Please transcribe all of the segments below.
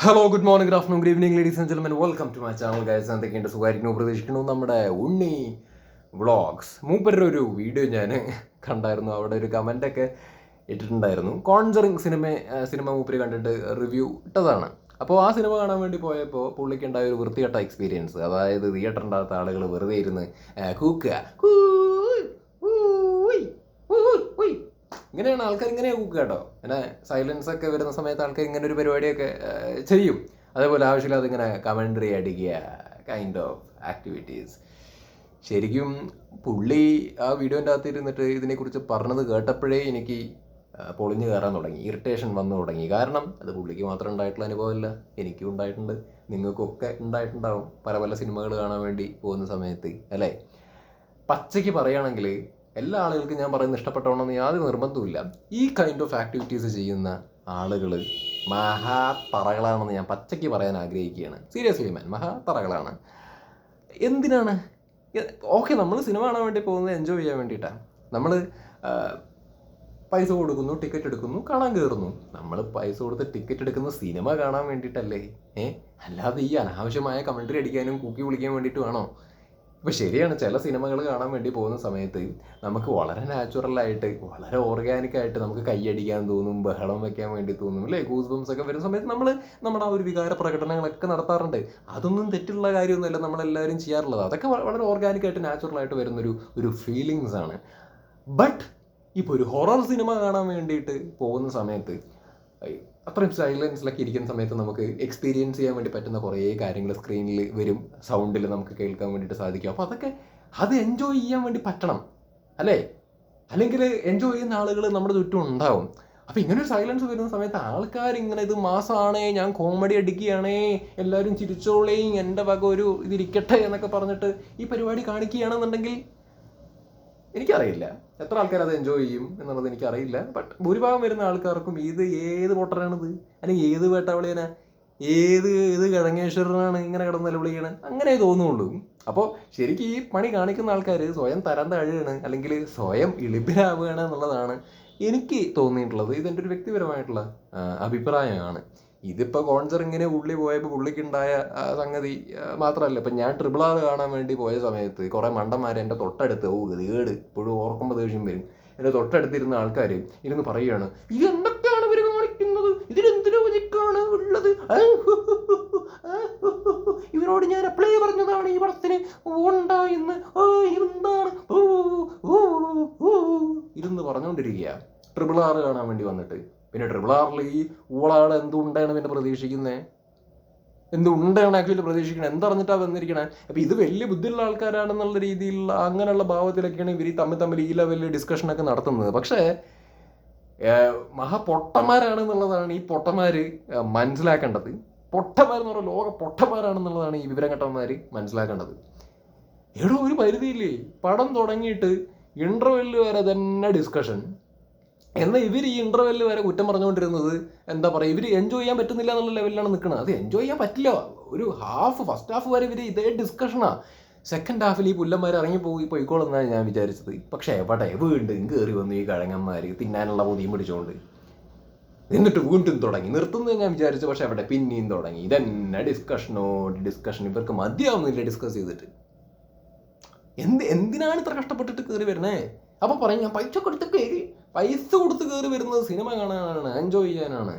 Hello good morning good afternoon good evening ladies and gentlemen welcome to my channel guys എന്തൊക്കെയുണ്ട്? സുഖമായിരിക്കുന്നു. പ്രതീക്ഷിക്കുന്നു നമ്മുടെ ഉണ്ണി vlogs. മൂപ്പരുടെ ഒരു വീഡിയോ ഞാൻ കണ്ടായിരുന്നു. അവിടെ ഒരു കമന്റൊക്കെ ഇട്ടിട്ടുണ്ടായിരുന്നു. കോൺസറിങ് സിനിമ സിനിമ മൂപ്പര് കണ്ടിട്ട് റിവ്യൂ ഇട്ടതാണ്. അപ്പോൾ ആ സിനിമ കാണാൻ വേണ്ടി പോയപ്പോൾ പുള്ളിക്ക് ഉണ്ടായ ഒരു വൃത്തികെട്ട എക്സ്പീരിയൻസ് അതായത് തിയേറ്ററിന്റെ അകത്ത് ആളുകൾ വെറുതെ ഇരുന്ന് കൂക്കുക. കൂയ്, ഇങ്ങനെയാണ് ആൾക്കാർ ഇങ്ങനെ കൂക്കുക കേട്ടോ. പിന്നെ സൈലൻസ് ഒക്കെ വരുന്ന സമയത്ത് ആൾക്കാർ ഇങ്ങനെ ഒരു പരിപാടിയൊക്കെ ചെയ്യും. അതേപോലെ ആവശ്യമില്ലാതെ ഇങ്ങനെ കമൻട്രി അടിക്കുക കൈൻഡ് ഓഫ് ആക്ടിവിറ്റീസ് ശരിക്കും പുള്ളി ആ വീഡിയോന്റെ അകത്ത് ഇരുന്നിട്ട് ഇതിനെക്കുറിച്ച് പറഞ്ഞത് കേട്ടപ്പോഴേ എനിക്ക് പൊളിഞ്ഞു കയറാൻ തുടങ്ങി. ഇറിറ്റേഷൻ വന്നു തുടങ്ങി. കാരണം അത് പുള്ളിക്ക് മാത്രം ഉണ്ടായിട്ടുള്ള അനുഭവമല്ല എനിക്കും ഉണ്ടായിട്ടുണ്ട്. നിങ്ങൾക്കൊക്കെ ഉണ്ടായിട്ടുണ്ടാവും. പല പല സിനിമകൾ കാണാൻ വേണ്ടി പോകുന്ന സമയത്ത് അല്ലേ? പച്ചയ്ക്ക് പറയുകയാണെങ്കിൽ എല്ലാ ആളുകൾക്കും ഞാൻ പറയുന്നത് ഇഷ്ടപ്പെട്ടോണമെന്ന് യാതൊരു നിർബന്ധവുമില്ല. ഈ കൈൻഡ് ഓഫ് ആക്ടിവിറ്റീസ് ചെയ്യുന്ന ആളുകൾ മഹാത്തറകളാണെന്ന് ഞാൻ പച്ചയ്ക്ക് പറയാൻ ആഗ്രഹിക്കുകയാണ്. സീരിയസ്ലി മാൻ മഹാത്തറകളാണ് എന്തിനാണ്? ഓക്കെ നമ്മൾ സിനിമ കാണാൻ വേണ്ടി പോകുന്നത് എൻജോയ് ചെയ്യാൻ വേണ്ടിയിട്ടാണ് നമ്മൾ പൈസ കൊടുക്കുന്നു ടിക്കറ്റ് എടുക്കുന്നു കാണാൻ കയറുന്നു നമ്മൾ പൈസ കൊടുത്ത് ടിക്കറ്റ് എടുക്കുന്ന സിനിമ കാണാൻ വേണ്ടിയിട്ടല്ലേ? ഏ? അല്ലാതെ ഈ അനാവശ്യമായ കമൻട്രി അടിക്കാനും കൂക്കി വിളിക്കാൻ വേണ്ടിയിട്ടുമാണോ ഇപ്പം ശരിയാണ് ചില സിനിമകൾ കാണാൻ വേണ്ടി പോകുന്ന സമയത്ത് നമുക്ക് വളരെ നാച്ചുറലായിട്ട് വളരെ ഓർഗാനിക് ആയിട്ട് നമുക്ക് കൈയടിക്കാൻ തോന്നും ബഹളം വെക്കാൻ വേണ്ടി തോന്നും അല്ലേ? ഗൂസ് ബംസ് ഒക്കെ വരുന്ന സമയത്ത് നമ്മൾ നമ്മുടെ ആ ഒരു വികാര പ്രകടനങ്ങളൊക്കെ നടത്താറുണ്ട്. അതൊന്നും തെറ്റുള്ള കാര്യമൊന്നുമല്ല നമ്മളെല്ലാവരും ചെയ്യാറുള്ളത്. അതൊക്കെ വളരെ ഓർഗാനിക് ആയിട്ട് നാച്ചുറൽ ആയിട്ട് വരുന്നൊരു ഒരു ഫീലിങ്സ് ആണ്. ബട്ട് ഇപ്പോൾ ഒരു ഹൊറർ സിനിമ കാണാൻ വേണ്ടിയിട്ട് പോകുന്ന സമയത്ത് അത്രയും സൈലൻസിലൊക്കെ ഇരിക്കുന്ന സമയത്ത് നമുക്ക് എക്സ്പീരിയൻസ് ചെയ്യാൻ വേണ്ടി പറ്റുന്ന കുറേ കാര്യങ്ങൾ സ്ക്രീനിൽ വരും സൗണ്ടിൽ നമുക്ക് കേൾക്കാൻ വേണ്ടിയിട്ട് സാധിക്കും. അപ്പോൾ അതൊക്കെ അത് എൻജോയ് ചെയ്യാൻ വേണ്ടി പറ്റണം അല്ലേ? അല്ലെങ്കിൽ എൻജോയ് ചെയ്യുന്ന ആളുകൾ നമ്മുടെ ചുറ്റും ഉണ്ടാവും. അപ്പോൾ ഇങ്ങനെ ഒരു സൈലൻസ് വരുന്ന സമയത്ത് ആൾക്കാർ ഇങ്ങനെ ഇത് മാസമാണേ ഞാൻ കോമഡി അടിക്കുകയാണേ എല്ലാവരും ചിരിച്ചോളേയും എന്റെ വക ഒരു ഇതിരിക്കട്ടെ എന്നൊക്കെ പറഞ്ഞിട്ട് ഈ പരിപാടി കാണിക്കുകയാണെന്നുണ്ടെങ്കിൽ എനിക്കറിയില്ല. എത്ര ആൾക്കാർ അത് എൻജോയ് ചെയ്യും എന്നുള്ളത് എനിക്കറിയില്ല. ബട്ട് ഭൂരിഭാഗം വരുന്ന ആൾക്കാർക്കും ഇത് ഏത് പൊട്ടനാണിത്? അല്ലെങ്കിൽ ഏത് വേട്ടാവളിയനാ? ഏത് ഏത് കിഴങ്ങേശ്വരനാണ് ഇങ്ങനെ കിടന്ന് നിലവിളിക്കണ? അങ്ങനെ തോന്നുള്ളൂ അപ്പോൾ ശരിക്കും ഈ പണി കാണിക്കുന്ന ആൾക്കാർ സ്വയം തരം താഴുകയാണ് അല്ലെങ്കിൽ സ്വയം ഇളിപ്പിലാവുകയാണ് എന്നുള്ളതാണ് എനിക്ക് തോന്നിയിട്ടുള്ളത്. ഇതെന്റെ ഒരു വ്യക്തിപരമായിട്ടുള്ള അഭിപ്രായമാണ്. ഇതിപ്പോൾ കോൺസറിങ്ങിന് ഉള്ളി പോയപ്പോൾ പുള്ളിക്കുണ്ടായ സംഗതി മാത്രമല്ല. ഇപ്പം ഞാൻ ട്രിപ്പിൾ ആർ കാണാൻ വേണ്ടി പോയ സമയത്ത് കുറേ മണ്ടന്മാർ എന്റെ തൊട്ടടുത്ത് ഓ ഗതികേട്. ഇപ്പോഴും ഓർക്കുമ്പോൾ ദേഷ്യം വരും. എന്റെ തൊട്ടടുത്തിരുന്ന ആൾക്കാർ ഇരുന്ന് പറയുകയാണ് ഇത് എന്തൊക്കെയാണ് ഇവർ കാണിക്കുന്നത്? ഇതിലെന്ത് ലോജിക്കാണ് ഉള്ളത്. ഇവരോട് ഞാൻ അപ്ലൈ പറഞ്ഞതാണ് ഈ പടത്തിന്. ഉണ്ടായിന്ന് എന്താണ്? ഇരുന്ന് പറഞ്ഞുകൊണ്ടിരിക്കുക ട്രിപ്പിൾ ആർ കാണാൻ വേണ്ടി വന്നിട്ട്. പിന്നെ ട്രിപ്പിൾ ആറിൽ ഈ ഊളാൾ എന്തുണ്ടാണ് പിന്നെ പ്രതീക്ഷിക്കുന്നത് എന്തുണ്ടാണ് ആക്ച്വലി പ്രതീക്ഷിക്കുന്നത് എന്തറിഞ്ഞിട്ടാണ് വന്നിരിക്കണേ? അപ്പം ഇത് വലിയ ബുദ്ധിയുള്ള ആൾക്കാരാണെന്നുള്ള രീതിയിലുള്ള അങ്ങനെയുള്ള ഭാവത്തിലൊക്കെയാണ് ഇവർ തമ്മിൽ തമ്മിൽ ഈ ലെവലിൽ ഡിസ്കഷനൊക്കെ നടത്തുന്നത്. പക്ഷേ മഹാപൊട്ടന്മാരാണെന്നുള്ളതാണ് ഈ പൊട്ടന്മാർ മനസ്സിലാക്കേണ്ടത്. പൊട്ടന്മാരെന്ന് പറഞ്ഞാൽ ലോക പൊട്ടന്മാരാണെന്നുള്ളതാണ് ഈ വിവരം വിവരഘട്ടന്മാർ മനസ്സിലാക്കേണ്ടത്. എടോ ഒരു പരിധിയില്ലേ? പടം തുടങ്ങിയിട്ട് ഇന്റർവെല്ലിൽ വരെ തന്നെ ഡിസ്കഷൻ എന്നാൽ ഇവർ ഈ ഇന്റർവെല്ല് വരെ കുറ്റം പറഞ്ഞുകൊണ്ടിരുന്നത്? എന്താ പറയുക ഇവർ എൻജോയ് ചെയ്യാൻ പറ്റുന്നില്ല എന്നുള്ള ലെവലിലാണ് നിൽക്കുന്നത് അത് എൻജോയ് ചെയ്യാൻ പറ്റില്ല. ഒരു ഹാഫ് ഫസ്റ്റ് ഹാഫ് വരെ ഇവർ ഇതേ ഡിസ്കഷനാണ് സെക്കൻഡ് ഹാഫിൽ ഈ പുല്ലന്മാർ ഇറങ്ങി പോയി പോയിക്കോളെന്നാണ് ഞാൻ വിചാരിച്ചത്. പക്ഷേ എവിടെ വീണ്ടും കയറി വന്നു ഈ കഴങ്ങന്മാർ തിന്നാനുള്ള പൊതിയും പിടിച്ചുകൊണ്ട് എന്നിട്ട് വീണ്ടും തുടങ്ങി. നിർത്തുന്നത് ഞാൻ വിചാരിച്ചു പക്ഷെ അവിടെ പിന്നെയും തുടങ്ങി. ഇതന്നെ ഡിസ്കഷനോ ഡിസ്കഷൻ ഇവർക്ക് മതിയാവുന്നില്ല ഡിസ്കസ് ചെയ്തിട്ട്. എന്ത് എന്തിനാണ് ഇത്ര കഷ്ടപ്പെട്ടിട്ട് കയറി വരണേ അപ്പം പറയും ഞാൻ പൈസ കൊടുത്ത് കയറി പൈസ കൊടുത്ത് കയറി വരുന്നത് സിനിമ കാണാനാണ് എൻജോയ് ചെയ്യാനാണ്.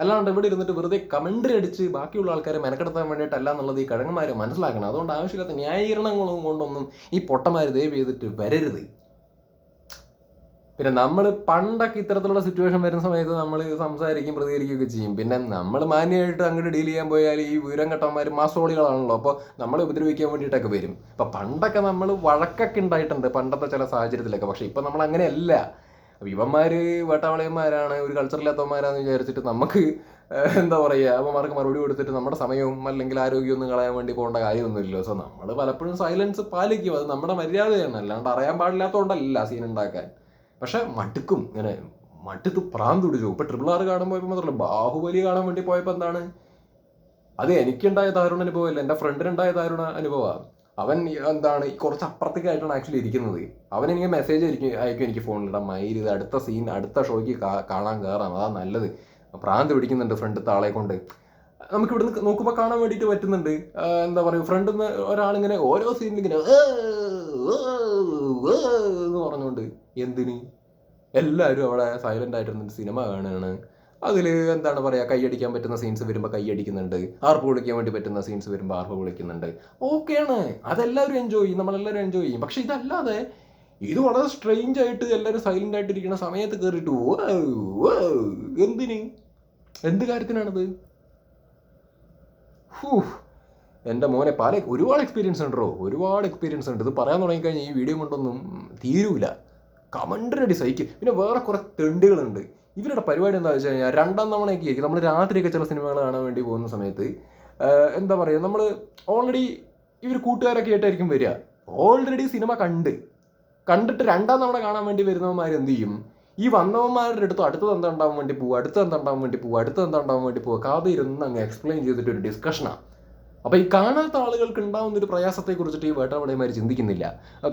അല്ലാണ്ട് ഇവിടെ ഇരുന്നിട്ട് വെറുതെ കമന്ററി അടിച്ച് ബാക്കിയുള്ള ആൾക്കാരെ മെനക്കെടുത്താൻ വേണ്ടിയിട്ടല്ല എന്നുള്ളത് ഈ കിഴങ്ങന്മാരെ മനസ്സിലാക്കണം. അതുകൊണ്ട് ആവശ്യമില്ലാത്ത ന്യായീകരണങ്ങളും കൊണ്ടൊന്നും ഈ പൊട്ടന്മാർ ദയവ് ചെയ്തിട്ട് വരരുത്. പിന്നെ നമ്മൾ പണ്ടൊക്കെ ഇത്തരത്തിലുള്ള സിറ്റുവേഷൻ വരുന്ന സമയത്ത് നമ്മൾ സംസാരിക്കും പ്രതികരിക്കുകയൊക്കെ ചെയ്യും. പിന്നെ നമ്മൾ മാന്യമായിട്ട് അങ്ങോട്ട് ഡീൽ ചെയ്യാൻ പോയാൽ ഈ വീരം കെട്ടന്മാർ മാസോളികളാണല്ലോ. അപ്പോൾ നമ്മളെ ഉപദ്രവിക്കാൻ വേണ്ടിയിട്ടൊക്കെ വരും. അപ്പോൾ പണ്ടൊക്കെ നമ്മൾ വഴക്കൊക്കെ ഉണ്ടായിട്ടുണ്ട് പണ്ടത്തെ ചില സാഹചര്യത്തിലൊക്കെ. പക്ഷേ ഇപ്പം നമ്മൾ അങ്ങനെയല്ല അപ്പോൾ ഇവന്മാർ വേട്ടാവളയന്മാരാണ് ഒരു കൾച്ചറില്ലാത്തവന്മാരാന്ന് വിചാരിച്ചിട്ട് നമുക്ക് എന്താ പറയുക അവന്മാർക്ക് മറുപടി കൊടുത്തിട്ട് നമ്മുടെ സമയവും അല്ലെങ്കിൽ ആരോഗ്യമൊന്നും കളയാൻ വേണ്ടി പോകേണ്ട കാര്യമൊന്നുമില്ലല്ലോ. സോ നമ്മൾ പലപ്പോഴും സൈലൻസ് പാലിക്കും. അത് നമ്മുടെ മര്യാദയാണ്. അല്ലാണ്ട് അറിയാൻ പാടില്ലാത്തതുകൊണ്ടല്ല സീൻ ഉണ്ടാക്കാൻ. പക്ഷെ മടുക്കും. ഇങ്ങനെ മടുത്ത് പ്രാന്ത് പിടിച്ചു. ഇപ്പൊ ട്രിപ്പിൾ ആറ് കാണാൻ പോയപ്പോൾ മാത്രമല്ല ബാഹുബലി കാണാൻ വേണ്ടി പോയപ്പോൾ എന്താണ്? അത് എനിക്കുണ്ടായ ദാരുണ അനുഭവമല്ല. എന്റെ ഫ്രണ്ടിനുണ്ടായ ദാരുണ അനുഭവമാണ് അവൻ എന്താണ് കുറച്ച് അപ്പുറത്തേക്കായിട്ടാണ് ആക്ച്വലി ഇരിക്കുന്നത്. അവൻ എനിക്ക് മെസ്സേജ് ആയിരിക്കും അയക്കും എനിക്ക് ഫോണിലിടാം മൈര് ഇത് അടുത്ത സീൻ അടുത്ത ഷോയ്ക്ക് കാണാൻ കയറാം അതാ നല്ലത്. പ്രാന്ത് പിടിക്കുന്നുണ്ട് ഫ്രണ്ട് ആളെ കൊണ്ട്. നമുക്ക് ഇവിടുന്ന് നോക്കുമ്പോൾ കാണാൻ വേണ്ടിയിട്ട് പറ്റുന്നുണ്ട്. എന്താ പറയുക ഫ്രണ്ടിൽ നിന്ന് ഒരാളിങ്ങനെ ഓരോ സീനിൽ ഇങ്ങനെ എന്ന് പറഞ്ഞുകൊണ്ട് എന്തിന്? എല്ലാവരും അവിടെ സൈലന്റ് ആയിട്ടിരുന്നിട്ട് സിനിമ കാണുകയാണ് അതിൽ എന്താണ് പറയുക കൈയടിക്കാൻ പറ്റുന്ന സീൻസ് വരുമ്പോൾ കൈയടിക്കുന്നുണ്ട്. ആർപ്പ് വിളിക്കാൻ വേണ്ടി പറ്റുന്ന സീൻസ് വരുമ്പോൾ ആർപ്പ് വിളിക്കുന്നുണ്ട്. ഓക്കെയാണ്. അതെല്ലാവരും എൻജോയ് ചെയ്യും. നമ്മളെല്ലാവരും എൻജോയ് ചെയ്യും. പക്ഷെ ഇതല്ലാതെ ഇത് വളരെ സ്ട്രെയിഞ്ച് ആയിട്ട് എല്ലാവരും സൈലന്റ് ആയിട്ടിരിക്കുന്ന സമയത്ത് കയറിയിട്ട് എന്തിന്? എന്ത് കാര്യത്തിനാണത്? ഹൂ. എന്റെ മോനെ പല ഒരുപാട് എക്സ്പീരിയൻസ് ഉണ്ടോ? ഒരുപാട് എക്സ്പീരിയൻസ് ഉണ്ട്. ഇത് പറയാൻ തുടങ്ങിക്കഴിഞ്ഞാൽ ഈ വീഡിയോ കൊണ്ടൊന്നും തീരൂല. കമന്റടി സഹിക്കും. പിന്നെ വേറെ കുറേ തെണ്ടുകളുണ്ട്. ഇവരുടെ പരിപാടി എന്താ വെച്ച് കഴിഞ്ഞാൽ രണ്ടാം തവണയൊക്കെ നമ്മൾ രാത്രിയൊക്കെ ചില സിനിമകൾ കാണാൻ വേണ്ടി പോകുന്ന സമയത്ത് എന്താ പറയുക നമ്മൾ ഓൾറെഡി ഇവർ കൂട്ടുകാരൊക്കെ ആയിട്ടായിരിക്കും വരിക. ഓൾറെഡി സിനിമ കണ്ട്. കണ്ടിട്ട് രണ്ടാം തവണ കാണാൻ വേണ്ടി വരുന്നവന്മാർ എന്ത് ചെയ്യും? ഈ വന്നവന്മാരുടെ അടുത്ത് അടുത്തത് എന്താ ഉണ്ടാവാൻ വേണ്ടി പോവുക അടുത്തത് എന്താ ഉണ്ടാവാൻ വേണ്ടി പോവുക അടുത്തത് എന്താ ഉണ്ടാവാൻ വേണ്ടി പോവുക കഥ ഇരുന്ന് അങ്ങ് എക്സ്പ്ലെയിൻ ചെയ്തിട്ട് ഒരു ഡിസ്കഷനാണ് അപ്പോൾ ഈ കാണാത്ത ആളുകൾക്ക് ഉണ്ടാവുന്ന ഒരു പ്രയാസത്തെ കുറിച്ചിട്ട് ഈ വേട്ടവടയന്മാർ ചിന്തിക്കുന്നില്ല.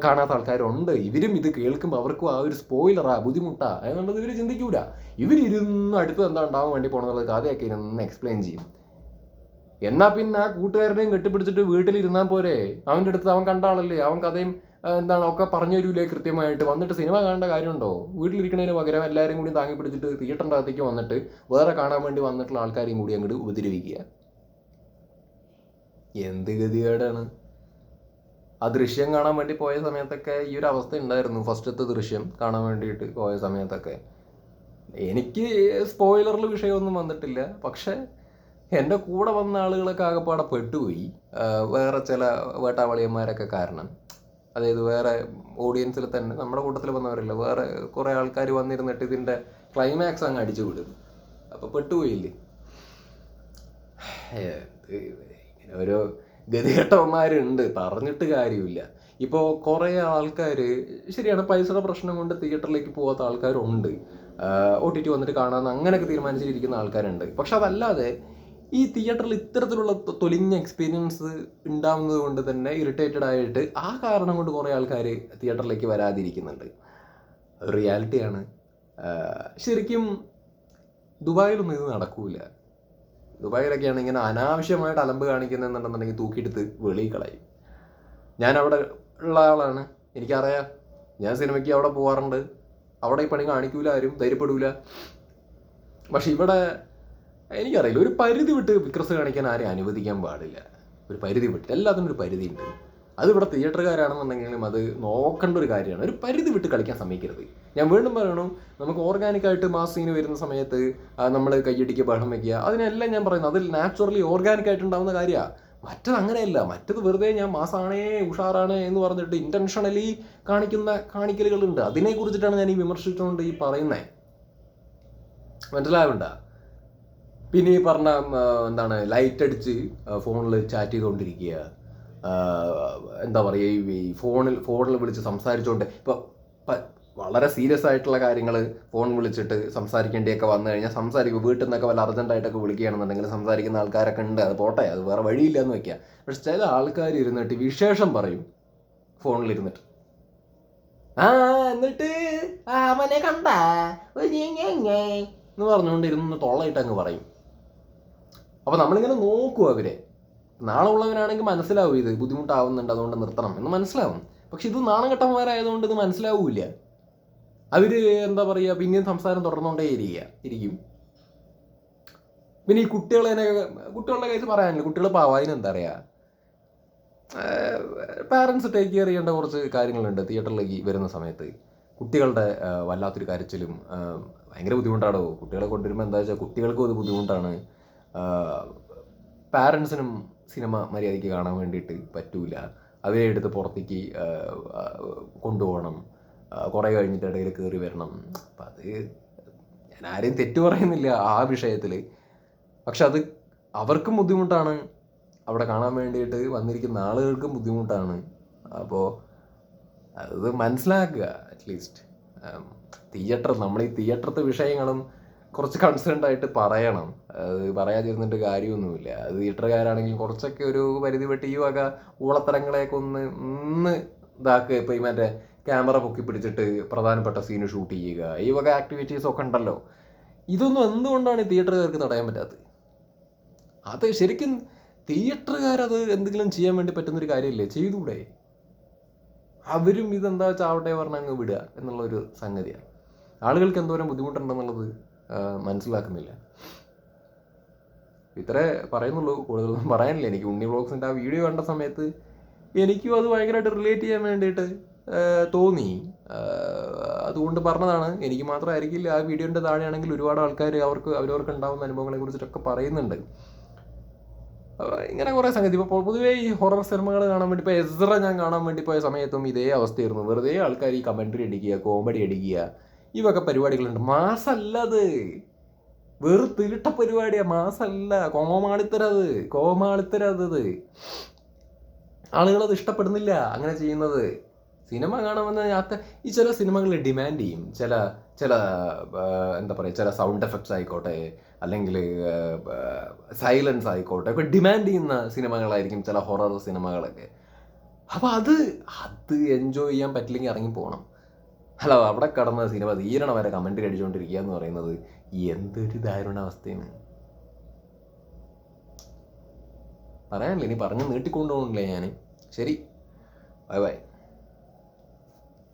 കാണാത്ത ആൾക്കാരുണ്ട്. ഇവരും ഇത് കേൾക്കുമ്പോൾ അവർക്കും ആ ഒരു സ്പോയിലറാ ബുദ്ധിമുട്ടാ എന്നുള്ളത് ഇവർ ചിന്തിക്കൂല. ഇവരിരുന്ന് അടുത്ത് എന്താ ഉണ്ടാവാൻ വേണ്ടി പോകണമെന്നുള്ളത് കഥയൊക്കെ ഇരുന്ന് എക്സ്പ്ലെയിൻ ചെയ്യും. എന്നാ പിന്നെ ആ കൂട്ടുകാരനെയും കെട്ടിപ്പിടിച്ചിട്ട് വീട്ടിലിരുന്നാൽ പോരെ? അവന്റെ അടുത്ത് അവൻ കണ്ട ആളല്ലേ? അവൻ കഥയും എന്താണ് ഒക്കെ പറഞ്ഞു തരൂലേ കൃത്യമായിട്ട്. വന്നിട്ട് സിനിമ കാണേണ്ട കാര്യമുണ്ടോ? വീട്ടിലിരിക്കുന്നതിന് പകരം എല്ലാവരും കൂടി താങ്ങി പിടിച്ചിട്ട് തിയേറ്ററിന്റെ അകത്തേക്ക് വന്നിട്ട് വേറെ കാണാൻ വേണ്ടി വന്നിട്ടുള്ള ആൾക്കാരെയും കൂടി അങ്ങോട്ട് ഉപദ്രവിക്കുക. എന്ത് ഗതികേടാണ്? ആ ദൃശ്യം കാണാൻ വേണ്ടി പോയ സമയത്തൊക്കെ ഈ ഒരു അവസ്ഥ ഉണ്ടായിരുന്നു. ഫസ്റ്റത്തെ ദൃശ്യം കാണാൻ വേണ്ടിയിട്ട് പോയ സമയത്തൊക്കെ. എനിക്ക് സ്പോയിലറിൽ വിഷയമൊന്നും വന്നിട്ടില്ല. പക്ഷേ എന്റെ കൂടെ വന്ന ആളുകളൊക്കെ ആകെപ്പാടെ പെട്ടുപോയി. വേറെ ചില വേട്ടാവളിയന്മാരൊക്കെ കാരണം. അതായത് വേറെ ഓഡിയൻസിൽ തന്നെ നമ്മുടെ കൂട്ടത്തിൽ വന്നവരല്ല വേറെ കുറേ ആൾക്കാർ വന്നിരുന്നിട്ട് ഇതിന്റെ ക്ലൈമാക്സ് അങ്ങ് അടിച്ചു വിടും അപ്പോൾ പെട്ടുപോയില്ലേ എന്ത് ഗതികേട്ടവന്മാരുണ്ട് പറഞ്ഞിട്ട് കാര്യമില്ല. ഇപ്പോൾ കുറേ ആൾക്കാർ ശരിയാണ് പൈസയുടെ പ്രശ്നം കൊണ്ട് തിയേറ്ററിലേക്ക് പോകാത്ത ആൾക്കാരുണ്ട്. ഒ ടി ടി വന്നിട്ട് കാണാമെന്ന് അങ്ങനെയൊക്കെ തീരുമാനിച്ചിരിക്കുന്ന ആൾക്കാരുണ്ട്. പക്ഷെ അതല്ലാതെ ഈ തിയേറ്ററിൽ ഇത്തരത്തിലുള്ള തൊലിഞ്ഞ എക്സ്പീരിയൻസ് ഉണ്ടാവുന്നത് കൊണ്ട് തന്നെ ഇറിറ്റേറ്റഡ് ആയിട്ട് ആ കാരണം കൊണ്ട് കുറേ ആൾക്കാർ തിയേറ്ററിലേക്ക് വരാതിരിക്കുന്നുണ്ട്. റിയാലിറ്റിയാണ് ശരിക്കും ദുബായിലൊന്നും ഇത് നടക്കൂല. ദുബായിലൊക്കെയാണ് ഇങ്ങനെ അനാവശ്യമായിട്ട് അലമ്പ് കാണിക്കുന്നതെന്നുണ്ടെന്നുണ്ടെങ്കിൽ തൂക്കിയെടുത്ത് വെളിയിൽ കളയും. ഞാൻ അവിടെ ഉള്ള ആളാണ്. എനിക്കറിയാം. ഞാൻ സിനിമയ്ക്ക് അവിടെ പോകാറുണ്ട് അവിടെ ഈ പണി കാണിക്കൂല ആരും ധൈര്യപ്പെടൂല. പക്ഷെ ഇവിടെ എനിക്കറിയില്ല. ഒരു പരിധി വിട്ട് വിക്രസ് കാണിക്കാൻ ആരെയും അനുവദിക്കാൻ പാടില്ല. ഒരു പരിധി വിട്ട്. എല്ലാത്തിനും ഒരു പരിധി ഉണ്ട് അത് ഇവിടെ തിയേറ്ററുകാരാണെന്നുണ്ടെങ്കിലും അത് നോക്കേണ്ട ഒരു കാര്യമാണ്. ഒരു പരിധി വിട്ട് കളിക്കാൻ സമ്മതിക്കരുത്. ഞാൻ വീണ്ടും പറയണു നമുക്ക് ഓർഗാനിക്കായിട്ട് മാസ് സീന് വരുന്ന സമയത്ത് നമ്മൾ കയ്യടിക്കുക ബഹളം വയ്ക്കുക അതിനെല്ലാം ഞാൻ പറയുന്നത് അതിൽ നാച്ചുറലി ഓർഗാനിക് ആയിട്ടുണ്ടാവുന്ന കാര്യമാണ് മറ്റത് അങ്ങനെയല്ല. മറ്റത് വെറുതെ ഞാൻ മാസാണേ ഉഷാറാണ് എന്ന് പറഞ്ഞിട്ട് ഇന്റൻഷണലി കാണിക്കുന്ന കാണിക്കലുകളുണ്ട്. അതിനെ കുറിച്ചിട്ടാണ് ഞാൻ ഈ വിമർശിച്ചുകൊണ്ട് ഈ പറയുന്നത് മനസ്സിലാവണ്ട പിന്നെ ഈ പറഞ്ഞ എന്താണ് ലൈറ്റ് അടിച്ച് ഫോണിൽ ചാറ്റ് ചെയ്തുകൊണ്ടിരിക്കുക എന്താ പറയുക ഈ ഫോണിൽ ഫോണിൽ വിളിച്ച് സംസാരിച്ചുകൊണ്ട് ഇപ്പോൾ വളരെ സീരിയസ് ആയിട്ടുള്ള കാര്യങ്ങൾ ഫോൺ വിളിച്ചിട്ട് സംസാരിക്കേണ്ടിയൊക്കെ വന്നു കഴിഞ്ഞാൽ സംസാരിക്കും വീട്ടിൽ നിന്നൊക്കെ വല്ല അർജന്റായിട്ടൊക്കെ വിളിക്കുകയാണെന്നുണ്ടെങ്കിൽ സംസാരിക്കുന്ന ആൾക്കാരൊക്കെ ഉണ്ട് അത് പോട്ടെ അത് വേറെ വഴിയില്ല എന്ന് വെക്കുക പക്ഷെ ചില ആൾക്കാർ ഇരുന്നിട്ട് വിശേഷം പറയും ഫോണിൽ ഇരുന്നിട്ട് ആ എന്നിട്ട്? അവനെ കണ്ട? എന്ന് പറഞ്ഞുകൊണ്ട് ഇരുന്ന് തൊള്ളയിട്ട് അങ്ങ് പറയും. അപ്പൊ നമ്മളിങ്ങനെ നോക്കും അവരെ. നാളെ ഉള്ളവനാണെങ്കിൽ മനസ്സിലാവും ഇത് ബുദ്ധിമുട്ടാവുന്നുണ്ട് അതുകൊണ്ട് നിർത്തണം എന്ന് മനസ്സിലാവും. പക്ഷെ ഇത് നാണംകെട്ടന്മാരായതുകൊണ്ട് ഇത് മനസ്സിലാവൂല അവർ എന്താ പറയുക പിന്നെയും സംസാരം തുടർന്നുകൊണ്ടേ ഇരിക്കുക ഇരിക്കും. പിന്നെ ഈ കുട്ടികളെ കുട്ടികളുടെ കേസ് പറയാനില്ല. കുട്ടികൾ പാവാതിന് എന്താ പറയുക പാരൻസ് ടേക്ക് കെയർ ചെയ്യേണ്ട കുറച്ച് കാര്യങ്ങളുണ്ട് തിയേറ്ററിലേക്ക് വരുന്ന സമയത്ത്. കുട്ടികളുടെ വല്ലാത്തൊരു കരച്ചിലും ഭയങ്കര ബുദ്ധിമുട്ടാണോ? കുട്ടികളെ കൊണ്ടുവരുമ്പോൾ എന്താ വെച്ചാൽ കുട്ടികൾക്കും അത് ബുദ്ധിമുട്ടാണ്. പാരൻസിനും സിനിമ മര്യാദയ്ക്ക് കാണാൻ വേണ്ടിയിട്ട് പറ്റൂല. അവരെ എടുത്ത് പുറത്തേക്ക് കൊണ്ടുപോകണം. കുറേ കഴിഞ്ഞിട്ട് ഇടയിൽ കയറി വരണം. അപ്പം അത് ഞാൻ ആരെയും തെറ്റു പറയുന്നില്ല ആ വിഷയത്തിൽ പക്ഷെ അത് അവർക്കും ബുദ്ധിമുട്ടാണ്. അവിടെ കാണാൻ വേണ്ടിയിട്ട് വന്നിരിക്കുന്ന ആളുകൾക്കും ബുദ്ധിമുട്ടാണ്. അപ്പോൾ അത് മനസ്സിലാക്കുക അറ്റ്ലീസ്റ്റ്. തിയേറ്റർ നമ്മൾ ഈ തിയേറ്ററത്തെ വിഷയങ്ങളും കുറച്ച് കൺസേൺഡ് ആയിട്ട് പറയണം. അത് പറയാതിരുന്നിട്ട് കാര്യമൊന്നുമില്ല. അത് തിയേറ്ററുകാരാണെങ്കിൽ കുറച്ചൊക്കെ ഒരു പരിധി വെട്ടി ഈ വക ഊളത്തരങ്ങളെയൊക്കെ ഒന്ന് ഒന്ന് ഇതാക്കുക. ഇപ്പം ഈ മറ്റേ ക്യാമറ പൊക്കി പിടിച്ചിട്ട് പ്രധാനപ്പെട്ട സീന് ഷൂട്ട് ചെയ്യുക. ഈ വക ആക്ടിവിറ്റീസ് ഒക്കെ ഉണ്ടല്ലോ. ഇതൊന്നും എന്തുകൊണ്ടാണ് തിയേറ്ററുകാർക്ക് തടയാൻ പറ്റാത്തത്? അത് ശരിക്കും തിയേറ്ററുകാരത് എന്തെങ്കിലും ചെയ്യാൻ വേണ്ടി പറ്റുന്നൊരു കാര്യമില്ലേ? ചെയ്തൂടെ? അവരും ഇതെന്താ വെച്ചാൽ ആവട്ടെ പറഞ്ഞ് അങ്ങ് വിടുക എന്നുള്ളൊരു സംഗതിയാണ്. ആളുകൾക്ക് എന്തോരം ബുദ്ധിമുട്ടുണ്ടെന്നുള്ളത് മനസ്സിലാക്കുന്നില്ല. ഇത്രേ പറയുന്നുള്ളൂ. കൂടുതലൊന്നും പറയാനില്ല. എനിക്ക് ഉണ്ണി ബ്ലോഗ്സിന്റെ ആ വീഡിയോ കണ്ട സമയത്ത് എനിക്കും അത് ഭയങ്കരമായിട്ട് റിലേറ്റ് ചെയ്യാൻ വേണ്ടിയിട്ട് തോന്നി. അതുകൊണ്ട് പറഞ്ഞതാണ്. എനിക്ക് മാത്രമായിരിക്കില്ല ആ വീഡിയോന്റെ താഴെയാണെങ്കിൽ ഒരുപാട് ആൾക്കാർ അവർക്ക് അവരവർക്ക് ഉണ്ടാകുന്ന അനുഭവങ്ങളെ കുറിച്ചിട്ടൊക്കെ പറയുന്നുണ്ട്. ഇങ്ങനെ കുറേ സംഗതി. ഇപ്പോൾ പൊതുവേ ഈ ഹൊറർ സിനിമകൾ കാണാൻ വേണ്ടി ഇപ്പോൾ എസ്ര ഞാൻ കാണാൻ വേണ്ടി പോയ സമയത്തും ഇതേ അവസ്ഥയായിരുന്നു. വെറുതെ ആൾക്കാർ ഈ കമൻട്രി അടിക്കുക കോമഡി അടിക്കുക ഈ വക പരിപാടികളുണ്ട്. മാസല്ല അത് വെറു തീട്ട പരിപാടിയാ. മാസല്ല. കോമാളിത്തരത്. കോമാളിത്തരത്. ആളുകളത് ഇഷ്ടപ്പെടുന്നില്ല അങ്ങനെ ചെയ്യുന്നത്. സിനിമ കാണാമെന്ന് അത്ത ഈ ചില സിനിമകൾ ഡിമാൻഡ് ചെയ്യും. ചില ചില എന്താ പറയുക ചില സൗണ്ട് എഫക്ട്സ് ആയിക്കോട്ടെ അല്ലെങ്കിൽ സൈലൻസ് ആയിക്കോട്ടെ ഒക്കെ ഡിമാൻഡ് ചെയ്യുന്ന സിനിമകളായിരിക്കും ചില ഹൊറർ സിനിമകളൊക്കെ. അപ്പോൾ അത് അത് എൻജോയ് ചെയ്യാൻ പറ്റില്ലെങ്കിൽ ഇറങ്ങി പോകണം അല്ല അവിടെ കടന്ന സിനിമ തീരണ വരെ കമന്റ് അടിച്ചുകൊണ്ടിരിക്കുക എന്ന് പറയുന്നത് എന്തൊരു ദാരുണാവസ്ഥയാണ് പറയാനില്ല ഇനി പറഞ്ഞ് നീട്ടിക്കൊണ്ടുപോകണില്ലേ ഞാൻ ശരി ബൈ ബൈ